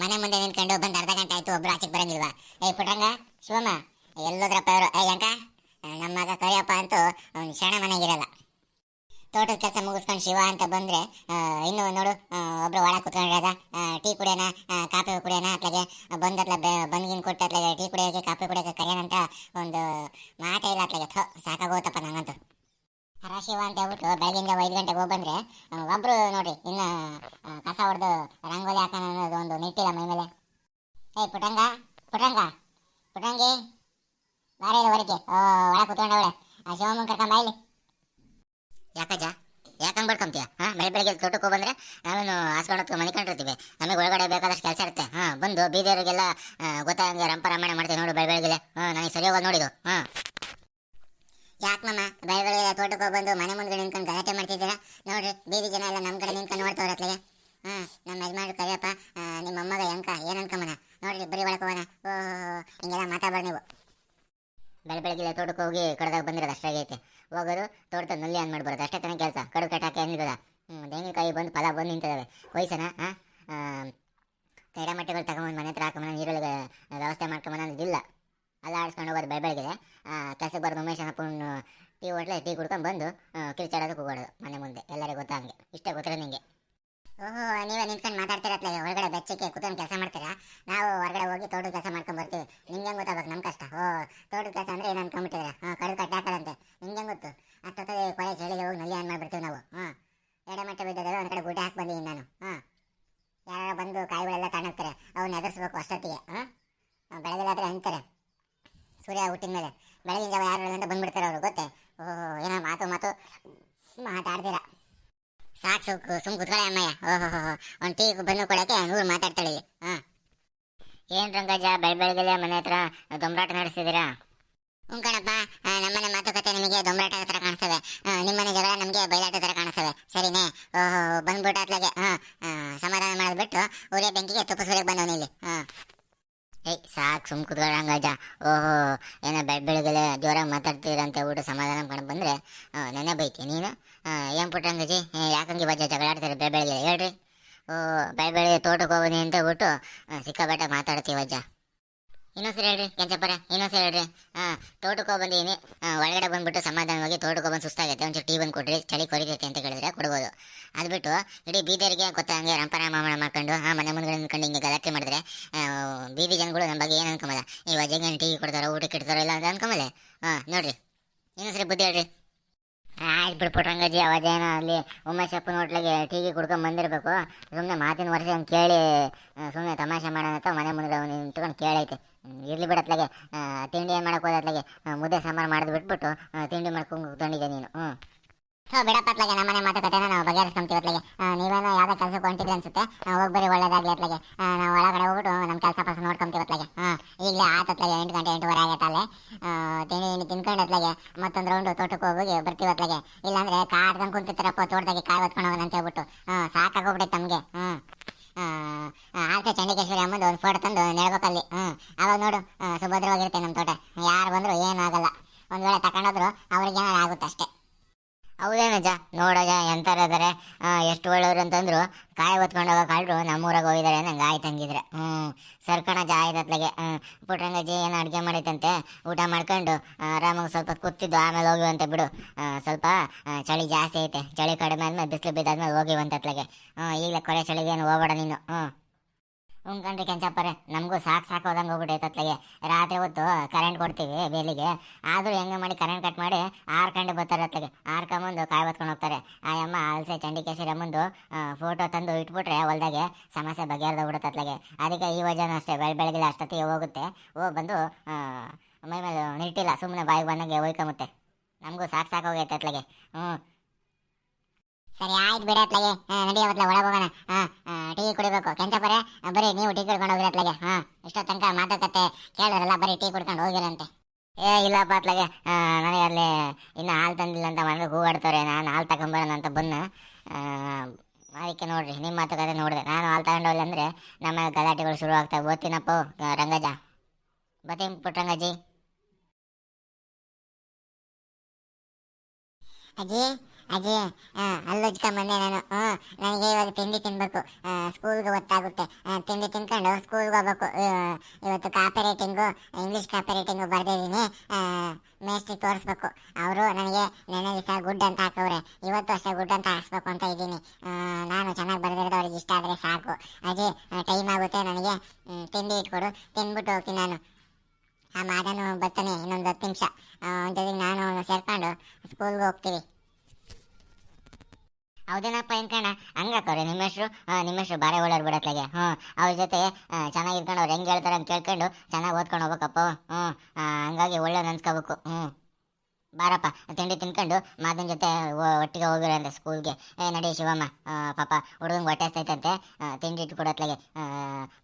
ಮನೆ ಮುಂದೆ ನಿಂತ್ಕೊಂಡು ಬಂದು ಅರ್ಧ ಗಂಟೆ ಆಯ್ತು, ಒಬ್ರು ಆಚೆಗೆ ಬರಂಗಿಲ್ವಾ? ಏ ಪುಟ್ರಂಗ ಶಿವಮ್ಮ, ಎಲ್ಲೋದ್ರಪ್ಪ ಅವರು ಏ ಅಂಕ, ನಮ್ಮ ಮಗ ಕರಿಯಪ್ಪ ಅಂತೂ ಅವ್ನು ಶಣ ಮನೆಗಿರಲ್ಲ. ತೋಟದ ಕೆಲಸ ಮುಗಿಸ್ಕೊಂಡು ಶಿವ ಅಂತ ಬಂದ್ರೆ ಇನ್ನು ನೋಡು ಒಬ್ರು ಒಳಗೆ ಕುತ್ಕೊಂಡಿರೋದ? ಟೀ ಕುಡಿಯೋಣ ಕಾಫಿ ಕುಡಿಯೋಣ, ಅತ್ಲಾಗೆ ಬಂದತ್ಲ ಬಂದ್ಗಿನ ಕೊಟ್ಟು ಅತ್ಲಾಗೆ ಟೀ ಕುಡಿಯೋಕೆ, ಕಾಫಿ ಕುಡಿಯೋಕೆ ಕರೆಯೋಣ ಅಂತ ಒಂದು ಮಾತೇ ಇಲ್ಲ ಅತ್ಲಾಗೆ. ಥೋ, ಸಾಕಾಗೋತಪ್ಪ ನಂಗಂತೂ. ಹರ ಶಿವ ಅಂತ ಹೇಳ್ಬಿಟ್ಟು ಬೆಳಗಿಂದ ಐದು ಗಂಟೆಗೆ ಹೋಗಿ ಬಂದ್ರೆ ಒಬ್ಬರು ಒಬ್ರು ಇನ್ನು ಕಸ ಹೊಡೆದು ರಂಗೋಲಿ ಹಾಕೋಣ ಅನ್ನೋದು ಒಂದು ನಿಟ್ಟಿಲ್ಲ ಮೈ ಮೇಲೆ. ಏಯ್ ಪುಟಂಗ ಪುಟಂಗ ಪುಟಂಗಿ ಬಾರ ಹೊರಗೆ ಒಳ ಕುತ್ಕೊಂಡವಳೆ ಆ ಶಿವಮ್ಮ ಕರ್ಕೊಂಡ್ ಬಾಯ್ಲಿ ಯಾಕಜ್ಜ? ಯಾಕಂಗ್ ಬಡ್ಕೊಂತೀಯ? ಹಾ ಬೆಳೆ ಬೆಳಗ್ಗೆ ತೋಟಕ್ಕೆ ಹೋಗ್ಬಂದ್ರೆ ನಾವೇನು ಹಾಸ್ಕೊಂಡು ಹೊತ್ಕೊಂಡು ಮನಿಕೊಂಡಿರ್ತೀವಿ ನಮಗೆ ಒಳಗಡೆ ಬೇಕಾದಷ್ಟು ಕೆಲಸ ಇರುತ್ತೆ. ಹಾ, ಬಂದು ಬೀದಿಯವರಿಗೆಲ್ಲ ಗೊತ್ತಾಗಂಗೆ ರಂಪ ರಾಮಾಯಣ ಮಾಡ್ತೀವಿ ನೋಡು ಬೆಳೆ ಬೆಳಗ್ಗೆ ಹಾ, ನನಗೆ ಸರಿ ಹೋಗೋದು ನೋಡಿದ್ದು ಹಾ. ಯಾಕೆ ಮಮ್ಮ ಬೆಳೆ ಬೆಳಗ್ಗೆ ತೋಟಕ್ಕೆ ಹೋಗಿ ಬಂದು ಮನೆ ಮುಂದೆ ನಿಂತ್ಕೊಂಡು ಗಲಾಟೆ ಮಾಡ್ತಿದ್ದೀರಾ? ನೋಡ್ರಿ, ಬೀದಿ ಜನ ಎಲ್ಲ ನಮ್ಮ ಕಡೆ ನಿಂತ್ಕೊಂಡು ನೋಡ್ತಾವ್ರ ಅತ್ಲಾಗೆ ಹಾ, ನಮ್ಮ ಯಜಮಾನ್ರು ಕರಿಯಪ್ಪ ನಿಮ್ಮ ಮೊಮ್ಮಗ ಎಂಕ? ಏನು ಅನ್ಕೊಂಬನ ನೋಡ್ರಿ, ಬರೀ ಒಳಗೆ ಹೋಗೋಣ. ಓ ಹಿಂಗೆಲ್ಲ ಮಾತಾಡ್ಬಾರ್ದು ನೀವು. ಬೆಳೆ ಬೆಳಗ್ಗೆ ತೋಟಕ್ಕೆ ಹೋಗಿ ಕಡ್ದಾಗ ಬಂದಿರೋದು ಅಷ್ಟಾಗೈತೆ ಹೋಗೋದು ತೋಟದ ನುಲ್ಲಿ ಅಂದ್ ಮಾಡ್ಬಾರ್ದು ಅಷ್ಟೇ ತಾನೇ ಕೆಲಸ. ಕಡು ಕಟ್ಟಾಕೆ ಏನಿರೋದ ಹ್ಞೂ ತೆಂಗಿನಕಾಯಿ ಬಂದು ಫಲ ಬಂದು ನಿಂತಿದ್ದಾವೆ ವಯಸ್ಸನ ಹಾಂ ಕೈಡ ಮಟ್ಟೆಗಳು ತಗೊಂಬಂದು ಮನೆ ಹತ್ರ ಹಾಕೊಂಬಂದು ನೀರೊಳಗೆ ವ್ಯವಸ್ಥೆ ಮಾಡ್ಕೊಂಬಂದಿಲ್ಲ ಅಲ್ಲ ಆಡಿಸ್ಕೊಂಡು ಹೋಗೋದು ಬೆಳ ಬೆಳಗ್ಗೆ ಕೆಲಸಕ್ಕೆ ಬರೋದು ಉಮೇಶ್ ಅಪ್ಪನ ಟೀ ಹೋಟ್ಲೆ ಟೀ ಕುಡ್ಕೊಂಡು ಬಂದು ಕಿರ್ಚಾಡೋದಕ್ಕೆ ಹೋಗೋದು ಮನೆ ಮುಂದೆ. ಎಲ್ಲರಿಗೂ ಗೊತ್ತಾಗಂಗೆ ಇಷ್ಟೇ ಗೊತ್ತಿರ ನಿಂಗೆ. ಓಹೋ, ನೀವೇ ನಿಂತ್ಕೊಂಡು ಮಾತಾಡ್ತಿರತ್ಲಾಗೆ ಹೊರಗಡೆ ಬೆಚ್ಚಕ್ಕೆ ಕೂತ್ಕೊಂಡು ಕೆಲಸ ಮಾಡ್ತೀರಾ? ನಾವು ಹೊರಗಡೆ ಹೋಗಿ ತೋಟದ ಕೆಲಸ ಮಾಡ್ಕೊಂಡು ಬರ್ತೀವಿ. ನಿಂಗೆ ಹೆಂಗ್ ಗೊತ್ತಾಗ್ಬೇಕು ನಮ್ಮ ಕಷ್ಟ? ಓ, ತೋಟದ ಕೆಲಸ ಅಂದ್ರೆ ಏನು ಅನ್ಕೊಂಬಿಟ್ಟಿದ್ರೆ ಹಾಂ ಕಡು ಕಟ್ಟಿ ಹಾಕದಂತೆ. ನಿಂಗೆ ಹೆಂಗ್ ಗೊತ್ತು? ಅಷ್ಟೊತ್ತಿಗೆ ಕೊಳೆ ಚಳಿಗೆ ಹೋಗಿ ನಲ್ಲಿ ಆನ್ ಮಾಡ್ಬಿಡ್ತೀವಿ ನಾವು. ಹಾಂ ಎಡೆ ಮಟ್ಟ ಬಿದ್ದಿದ್ದಾವೆ ಒಂದು ಕಡೆ ಗುಡ್ಡೆ ಹಾಕಿ ಬಂದಿದ್ದೀನಿ ನಾನು. ಹಾಂ ಯಾರು ಬಂದು ಕಾಯಿಗಳೆಲ್ಲ ತಣ್ಣಗ್ತಾರೆ ಅವನ್ನ ಎದುರಿಸ್ಬೇಕು ಅಷ್ಟೊತ್ತಿಗೆ. ಹಾಂ ಬೆಳಗಿನ ಜಾವ ಯಾರು ಅಂತ ಬಂದ್ಬಿಡ್ತಾರೆ ಅವರು, ಗೊತ್ತೆ? ಓಹೋ, ಏನೋ ಮಾತು ಮಾತು ಮಾತಾಡ್ತೀರ. ಸಾಕು ಸುಮ್ಕು ಸುಮ್ ಕುತ್ಕೊಳ್ಳಿ ಅಮ್ಮಯ್ಯ. ಓಹೋ ಒಂದು ಟೀ ಬಂದು ಕೊಡಕ್ಕೆ ನೂರು ಮಾತಾಡ್ತಾಳೆ. ಹಾಂ. ಏನು ರಂಗಜ ಬೆಳ ಬೆಳಗ್ಗೆ ಮನೆ ಹತ್ರ? ದೊಂಬರಾಟ ನಡೆಸಿದ್ದೀರಾ ಹ್ಞೂ ಕಣಪ್ಪ. ನಮ್ಮನೆ ಮಾತುಕತೆ ನಿಮಗೆ ದೊಂಬರಾಟ ಥರ ಕಾಣಿಸ್ತವೆ ನಿಮ್ಮನೆ ಜಗಳ ನಮಗೆ ಬಯಲಾಟ ಥರ ಕಾಣಿಸ್ತವೆ ಸರಿನೇ? ಓಹೋ, ಬಂದ್ಬಿಟ್ಟು ಅತ್ಲಾಗೆ. ಹಾಂ. ಸಮಾಧಾನ ಮಾಡಿಬಿಟ್ಟು ಊರೇ ಬೆಂಕಿಗೆ ತುಪ್ಪ ಸುರಿಯಕ್ಕೆ ಬಂದವನಿಲ್ಲಿ. ಹಾಂ. ಏಯ್, ಸಾಕು, ಸುಮ್ ಕುತ್ಕೊಳ್ಳಂಗಜ ಓಹೋ, ಏನೋ ಬೆಳ್ ಬೆಳಗ್ಗೆ ಜೋರಾಗಿ ಮಾತಾಡ್ತೀರ ಅಂತ ಹೇಳ್ಬಿಟ್ಟು ಸಮಾಧಾನ ಮಾಡ್ಕೊಂಡು ಬಂದರೆ. ನೆನೆ ಬೈತಿ ನೀನು? ಏನು ಪುಟ್ಟಂಗಜಿ ಯಾಕಂಗೆ ಬಜ್ಜ ಜಗಳ ಬೆಳ್ ಬೆಳ ಬೆಳಗ್ಗೆ? ಹೇಳ್ರಿ. ಓ, ಬೆಳ್ ಬೆಳಗ್ಗೆ ತೋಟಕ್ಕೆ ಹೋಗೋನಿ ಅಂತ ಬಿಟ್ಟು ಸಿಕ್ಕಾಪಟ್ಟೆ ಮಾತಾಡ್ತೀವಿ ಅಜ್ಜ. ಇನ್ನೊಂದ್ಸರಿ ಹೇಳ್ರಿ, ಕೆಂಚಪ್ಪರ ಇನ್ನೊಂದ್ಸರಿ ಹೇಳ್ರಿ. ಹಾಂ ತೋಟಕ್ಕೆ ಬಂದೀನಿ ಒಳಗಡೆ ಬಂದ್ಬಿಟ್ಟು ಸಮಾಧಾನವಾಗಿ ತೋಟಕ್ಕೆ ಬಂದು ಸುಸ್ತಾಗೈತೆ. ಒಂಚೂರು ಟೀ ಬಂದು ಕೊಡ್ರಿ, ಚಳಿ ಕೊರಿತೈತೆ ಅಂತ ಕೇಳಿದ್ರೆ ಕೊಡ್ಬೋದು. ಅದು ಬಿಟ್ಟು ಇಡೀ ಬೀದರಿಗೆ ಗೊತ್ತಾ ಹಂಗೆ ರಂಪರಾಮ ಮಾಡ್ಕೊಂಡು, ಆ, ಮನೆ ಮುಂದೆ ನಿಂತ್ಕೊಂಡು ಹಿಂಗೆ ಗಲಾಟೆ ಮಾಡಿದ್ರೆ ಬೀದಿ ಜನಗಳು ನಮ್ಮ ಬಗ್ಗೆ ಏನು ಅನ್ಕೊಂಬಲ್ಲ. ಈ ವಜೆಗೆ ಟೀ ಕೊಡ್ತಾರೋ ಊಟಕ್ಕೆ ಇಡ್ತಾರೋ ಇಲ್ಲ ಅಂತ ಅನ್ಕೊಂಬಲ್ಲ. ಹಾಂ ನೋಡ್ರಿ ಇನ್ನೊಂದ್ಸರಿ ಬುದ್ಧಿ ಹೇಳ್ರಿ. ಆಯ್ತು ಬಿಡು ಪುಟ್ಟಂಗಜ್ಜಿ ಅವಾಜೇನೋ ಅಲ್ಲಿ ಉಮೇಶ್ ಅಪ್ಪನ ಹೋಟ್ಲಿಗೆ ಟೀಗೆ ಕುಡ್ಕೊಂಡು ಬಂದಿರಬೇಕು. ಸುಮ್ಮನೆ ಮಾತಿನ ವರ್ಷ ಕೇಳಿ ಸುಮ್ಮನೆ ತಮಾಷೆ ಮಾಡೋಣ ಮನೆ ಮುಂದೆ ನಿಂತ್ಕೊಂಡು ಕೇಳೈತೆ. ಇರ್ಲಿ ಬಿಡತ್ಲಾಗೆ ತಿಂಡಿ ಏನು ಮಾಡಕ್ಕೆ ಹೋದತ್ಲಾಗೆ ಮುದ್ದೆ ಸಾಂಬಾರು ಮಾಡಿದ್ ಬಿಟ್ಬಿಟ್ಟು ತಿಂಡಿ ಮಾಡ್ಕೊಂಡು ಕೂತ್ಕೊಂಡಿದ್ದೆ ನೀನು. ಹ್ಞೂ ಹೋ ಬಿಡಪ್ಪ ಅತ್ಲಾಗೆ ನಮ್ಮನೆ ಮಾತುಕತೆನ ನಾವು ಬಗೆಹರಿಸ್ಕೊಂತೀವಿ ಅತ್ಲಾಗೆ. ನೀವೇನೋ ಯಾವುದೋ ಕೆಲಸಕ್ಕೆ ಹೊಂಟಿದ್ರಿ ಅನ್ಸುತ್ತೆ. ಹೋಗ್ಬರಿ ಬರೀ ಒಳ್ಳೇದಾಗ್ಲಿ ಅತ್ಲಾಗೆ. ನಾವು ಒಳಗಡೆ ಹೋಗ್ಬಿಟ್ಟು ನಮ್ಮ ಕೆಲಸ ಪಾಸ ನೋಡ್ಕೊಂತೀವಿ ಅತ್ಲಾಗೆ. ಹಾಂ ಈಗಲೇ ಆತತ್ಲಾಗೆ ಎಂಟು ಗಂಟೆ ಎಂಟುವರೆ ಆಗೈತೆ ಅಲ್ಲೇ. ಆ, ತಿಂಡಿ ತಿನ್ಕೊಂಡ್ ಅತ್ಲಾಗೆ ಮತ್ತೊಂದು ರೌಂಡು ತೋಟಕ್ಕೆ ಹೋಗಿ ಬರ್ತೀವಿ ಅತ್ಲಾಗೆ. ಇಲ್ಲಾಂದ್ರೆ ಕಾಡ್ದಂಗೆ ಕುಂತಿರ್ತಾರಪ್ಪ ತೋಟದಾಗೆ ಕಾಯಿ ಹೊತ್ಕೊಂಡು ಹೋಗೋಣ ಅಂತ ಹೇಳ್ಬಿಟ್ಟು. ಹಾಂ ಸಾಕಾಗೋಗ್ಬಿಟ್ಟೈತೆ ನಮಗೆ ಹ್ಞೂ ಆಲ್ತೆ ಚಂಡಿಕೇಶ್ವರಿ ಅಮ್ಮಂದು ಒಂದು ಫೋಟೋ ತಂದು ನೆಡ್ಬೇಕಲ್ಲಿ. ಹ್ಞೂ ಅವಾಗ ನೋಡು ಸುಭದ್ರವಾಗಿರುತ್ತೆ ನಮ್ಮ ತೋಟ. ಯಾರು ಬಂದರೂ ಏನೂ ಆಗಲ್ಲ. ಒಂದು ವೇಳೆ ತಗೊಂಡೋದ್ರು ಅವ್ರಿಗೆ ಆಗುತ್ತೆ ಅಷ್ಟೇ. ಹೌದೇನಜ್ಜ ನೋಡೋಜ ಎಂತಾರ ಇದಾರೆ. ಎಷ್ಟು ಒಳ್ಳೆಯವ್ರು ಅಂತಂದ್ರು ಕಾಯಿ ಹೊತ್ಕೊಂಡು ಹೋಗೋ ಕಳ್ರು ನಮ್ಮೂರಾಗ ಹೋಗಿದ್ದಾರೆ ನಂಗೆ ಆಯ್ತು ಹಂಗಿದ್ರೆ ಹ್ಞೂ ಸರ್ಕಣಜ ಹ್ಞೂ ಪುಟ್ರಂಗಜ್ಜಿ ಏನು ಅಡುಗೆ ಮಾಡೈತಂತೆ ಊಟ ಮಾಡ್ಕೊಂಡು ಆರಾಮಾಗಿ ಸ್ವಲ್ಪ ಕೂತಿದ್ದು, ಆಮೇಲೆ ಹೋಗಿವಂತೆ ಬಿಡು. ಸ್ವಲ್ಪ ಚಳಿ ಜಾಸ್ತಿ ಐತೆ. ಚಳಿ ಕಡಿಮೆ ಆದ್ಮೇಲೆ, ಬಿಸಿಲು ಬಿದ್ದಾದ್ಮೇಲೆ ಹೋಗಿವಂತತ್ಲಾಗೆ ಹ್ಞೂ ಈಗಲೇ ಚಳಿಗೆ ಏನು ಹೋಗ್ಬೇಡ ನೀನು. ಹ್ಞೂ ಉಂಕಂಡ್ರಿ ಕೆಂಚಪ್ಪರೆ. ನಮಗೂ ಸಾಕು ಸಾಕು ಹೋದಂಗೆ ಹೋಗ್ಬಿಟ್ಟೈತೆ ಅತ್ಲಾಗೆ. ರಾತ್ರಿ ಹೊತ್ತು ಕರೆಂಟ್ ಕೊಡ್ತೀವಿ ಬೇಲಿಗೆ. ಆದರೂ ಹೆಂಗೆ ಮಾಡಿ ಕರೆಂಟ್ ಕಟ್ ಮಾಡಿ ಆರ್ಕಂಡು ಬರ್ತಾರೆ ಅತ್ಲಾಗೆ. ಆರ್ಕೊಂಬಂದು ಕಾಯಿ ಹೊತ್ಕೊಂಡು ಹೋಗ್ತಾರೆ. ಆ ಅಮ್ಮ ಅಲ್ಸೆ ಚಂಡಿಕೇಶ್ವರಿ ಅಮ್ಮಂದು ಫೋಟೋ ತಂದು ಇಟ್ಬಿಟ್ರೆ ಹೊಲ್ದಾಗೆ ಸಮಸ್ಯೆ ಬಗೆಹರ್ದು ಬಿಡುತ್ತೆ ಅತ್ಲಾಗೆ. ಅದಕ್ಕೆ ಈ ವಜನ ಅಷ್ಟೇ, ಬೆಳ ಬೆಳಗ್ಗೆ ಅಷ್ಟೊತ್ತಿಗೆ ಹೋಗುತ್ತೆ. ಹೋಗಿ ಬಂದು ಮೈ ಮೇಲೆ ನಿಟ್ಟಿಲ್ಲ ಸುಮ್ಮನೆ ಬಾಯಿಗೆ ಬಂದಂಗೆ ಹೋಯ್ಕೊಂಬುತ್ತೆ. ನಮಗೂ ಸಾಕು ಸಾಕು ಹೋಗೈತೆ ಅತ್ಲಾಗೆ. ಹ್ಞೂ ಸರಿ, ಆಯ್ತು ಬಿಡ ಅತ್ಲಾಗೆ. ನಡಿ ಒಳಗೆ ಹೋಗೋಣ. ಟೀ ಕುಡಿಬೇಕು. ಕೆಂಚಪರೆ ಬರೀ ನೀವು ಟೀ ಕುಡ್ಕೊಂಡು ಹೋಗಿರ ಅತ್ಲಾಗೆ. ಹಾಂ, ಇಷ್ಟೋ ತನಕ ಮಾತುಕತೆ ಕೇಳಿದ್ರಲ್ಲ ಬರೀ ಟೀ ಕುಡ್ಕೊಂಡು ಹೋಗಿರಂತೆ. ಏ, ಇಲ್ಲಪ್ಪ ಅತ್ಲಾಗೆ. ನನಗೆ ಅಲ್ಲಿ ಇನ್ನೂ ಹಾಲು ತಂದಿಲ್ಲ ಅಂತ ಮನೇಲಿ ಹೂವಾಡ್ತವ್ರೆ ನಾನು ಹಾಲು ತಗೊಂಬರೋಣ ಅಂತ ಬನ್ನ. ಅದಕ್ಕೆ ನೋಡ್ರಿ ನಿಮ್ಮ ಮಾತುಕತೆ ನೋಡಿದೆ. ನಾನು ಹಾಲು ತಗೊಂಡೋಗ್ಲಿ ಅಂದರೆ ನಮ್ಮ ಗಲಾಟೆಗಳು ಶುರು ಆಗ್ತವೆ ಓದ್ತೀನಪ್ಪ ರಂಗಜ. ಬತ್ತೀನಿ ಪುಟ್ಟಂಗಜ್ಜಿ ಅಜ್ಜಿ ಅಜ್ಜಿ ಅಲ್ಲಿ ಬಂದೆ ನಾನು ನನಗೆ ಇವಾಗ ತಿಂಡಿ ತಿನ್ಬೇಕು. ಸ್ಕೂಲ್ಗೆ ಗೊತ್ತಾಗುತ್ತೆ. ತಿಂಡಿ ತಿನ್ಕೊಂಡು ಸ್ಕೂಲ್ಗೆ ಹೋಗ್ಬೇಕು. ಇವತ್ತು copy writing English copy writing ಬರ್ದಿದ್ದೀನಿ ಮೇಸ್ಟ್ರಿ ತೋರಿಸ್ಬೇಕು. ಅವರು ನನಗೆ ನೆನೆ ದಿವಸ ಗುಡ್ ಅಂತ ಹಾಕವ್ರೆ. ಇವತ್ತು ಅಷ್ಟೇ ಗುಡ್ ಅಂತ ಹಾಕ್ಸ್ಬೇಕು ಅಂತ ಇದ್ದೀನಿ ನಾನು ಚೆನ್ನಾಗಿ ಬರೆದಿರೋದು ಅವ್ರಿಗೆ ಇಷ್ಟ ಆದರೆ ಸಾಕು. ಅಜ್ಜಿ ಟೈಮ್ ಆಗುತ್ತೆ ನನಗೆ. ತಿಂಡಿ ಇಟ್ಕೊಡು. ತಿಂದ್ಬಿಟ್ಟು ಹೋಗ್ತೀನಿ ನಾನು. ಆ, ಮಾದನು ಬರ್ತಾನೆ ಇನ್ನೊಂದು ಹತ್ತು ನಿಮಿಷ. ಜೊತೆಗೆ ನಾನು ಸೇರ್ಕೊಂಡು ಸ್ಕೂಲ್ಗೆ ಹೋಗ್ತೀವಿ. ಹೌದೇನಪ್ಪ ಅನ್ಕಣ ಹಂಗಾಕವ್ರೆ ನಿಮ್ಮ ಹೆಸರು? ನಿಮ್ಮ ಬಾರೆ ಒಳ್ಳೆಯವ್ರು ಬಿಡತ್ಲಾಗೆ ಹ್ಞೂ ಅವ್ರ ಜೊತೆ ಚೆನ್ನಾಗಿ ಇರ್ಕೊಂಡು ಅವ್ರು ಹೆಂಗೆ ಹೇಳ್ತಾರೆ ಅಂತ ಕೇಳ್ಕೊಂಡು ಚೆನ್ನಾಗಿ ಓದ್ಕೊಂಡು ಹೋಗ್ಬೇಕಪ್ಪ. ಹ್ಞೂ ಹಂಗಾಗಿ ಒಳ್ಳೆ ನೆನ್ಸ್ಕೋಬೇಕು. ಹ್ಞೂ ಬಾರಪ್ಪ, ತಿಂಡಿ ತಿನ್ಕೊಂಡು ಮಾದನ್ ಜೊತೆ ಒಟ್ಟಿಗೆ ಹೋಗಿರಂತೆ ಸ್ಕೂಲ್ಗೆ. ಏ, ನಡಿ ಶಿವಮ್ಮ ಪಾಪ ಹುಡುಗಂಗೆ ಹೊಟ್ಟೆ ಹಸ್ತೈತಂತೆ ತಿಂಡಿ ಇಟ್ಟು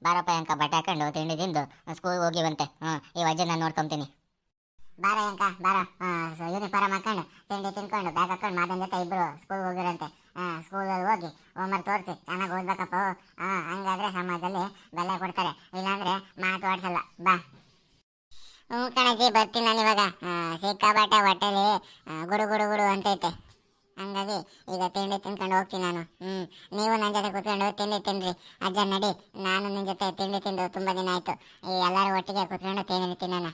ಬಾರಪ್ಪ ಅಂಕ ಬಟ್ಟೆ ಹಾಕೊಂಡು ತಿಂಡಿ ತಿಂದು ಸ್ಕೂಲ್ಗೆ ಹೋಗಿವಂತೆ ಹ್ಞೂ ಈ ವಜ್ಜೆ ನಾನು ನೋಡ್ಕೊಂತೀನಿ. ಬಾರ ಅಂಕ ಬಾರ. ಯೂನಿಫಾರ್ಮ್ ಹಾಕೊಂಡು ತಿಂಡಿ ತಿನ್ಕೊಂಡು ಬ್ಯಾಗ್ ಹಾಕೊಂಡು ಮಾದನ್ ಜೊತೆ ಇಬ್ರು ಸ್ಕೂಲ್ಗೆ ಹೋಗಿರಂತೆ. ಸ್ಕೂಲಲ್ಲಿ ಹೋಗಿ ಹೋಮ್ವರ್ಕ್ ತೋರಿಸಿ, ಚೆನ್ನಾಗಿ ಓದ್ಬೇಕಪ್ಪ ಹಂಗಾದ್ರೆ ಸಮಾಜದಲ್ಲಿ ಬೆಲೆ ಕೊಡ್ತಾರೆ. ಇಲ್ಲಾಂದ್ರೆ ಮಾತು ಆಡ್ಸಲ್ಲ ಬಾ. ಹ್ಞೂ ಕಣಜಿ, ಬರ್ತೀನಿ ನಾನು ಇವಾಗ. ಸಿಕ್ಕಾಬಾಟೆ ಹೊಟ್ಟೆಲಿ ಗುಡು ಗುಡು ಗುಡು ಅಂತೈತೆ. ಹಂಗಾಗಿ ಈಗ ತಿಂಡಿ ತಿನ್ಕೊಂಡು ಹೋಗ್ತೀನಿ ನಾನು. ಹ್ಞೂ ನೀವು ನನ್ನ ಜೊತೆ ಕೂತ್ಕೊಂಡು ತಿಂಡಿ ತಿನ್ರಿ. ಅಜ್ಜ ನಡಿ, ನಾನು ನಿನ್ನ ಜೊತೆ ತಿಂಡಿ ತಿಂದು ತುಂಬ ದಿನ ಆಯಿತು. ಎಲ್ಲರೂ ಒಟ್ಟಿಗೆ ಕೂತ್ಕೊಂಡು ತಿಂಡಿ ತಿನ್ನೋಣ.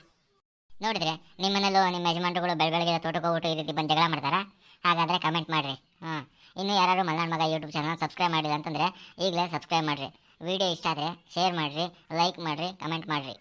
ನೋಡಿದ್ರೆ ನಿಮ್ಮನೆಲ್ಲೂ ನಿಮ್ಮ ಯಜಮಾನ್ರುಗಳು ಬೆಳಗ್ಗೆ ತೋಟಕ್ಕೆ ಹೋಗ್ಬಿಟ್ಟು ಈ ರೀತಿ ಬಂದು ಜಗಳ ಮಾಡ್ತಾರಾ? ಹಾಗಾದರೆ ಕಮೆಂಟ್ ಮಾಡಿರಿ. ಹಾಂ, ಇನ್ನು ಯಾರಾದರೂ ಮಲ್ನಾಡ್ ಮಗ ಯೂಟ್ಯೂಬ್ ಚಾನಲ್ ಸಬ್ಸ್ಕ್ರೈಬ್ ಮಾಡಿಲ್ಲ ಅಂತಂದರೆ ಈಗಲೇ ಸಬ್ಸ್ಕ್ರೈಬ್ ಮಾಡಿರಿ. ವಿಡಿಯೋ ಇಷ್ಟ ಆದರೆ ಶೇರ್ ಮಾಡಿರಿ ಲೈಕ್ ಮಾಡಿರಿ ಕಮೆಂಟ್ ಮಾಡಿರಿ.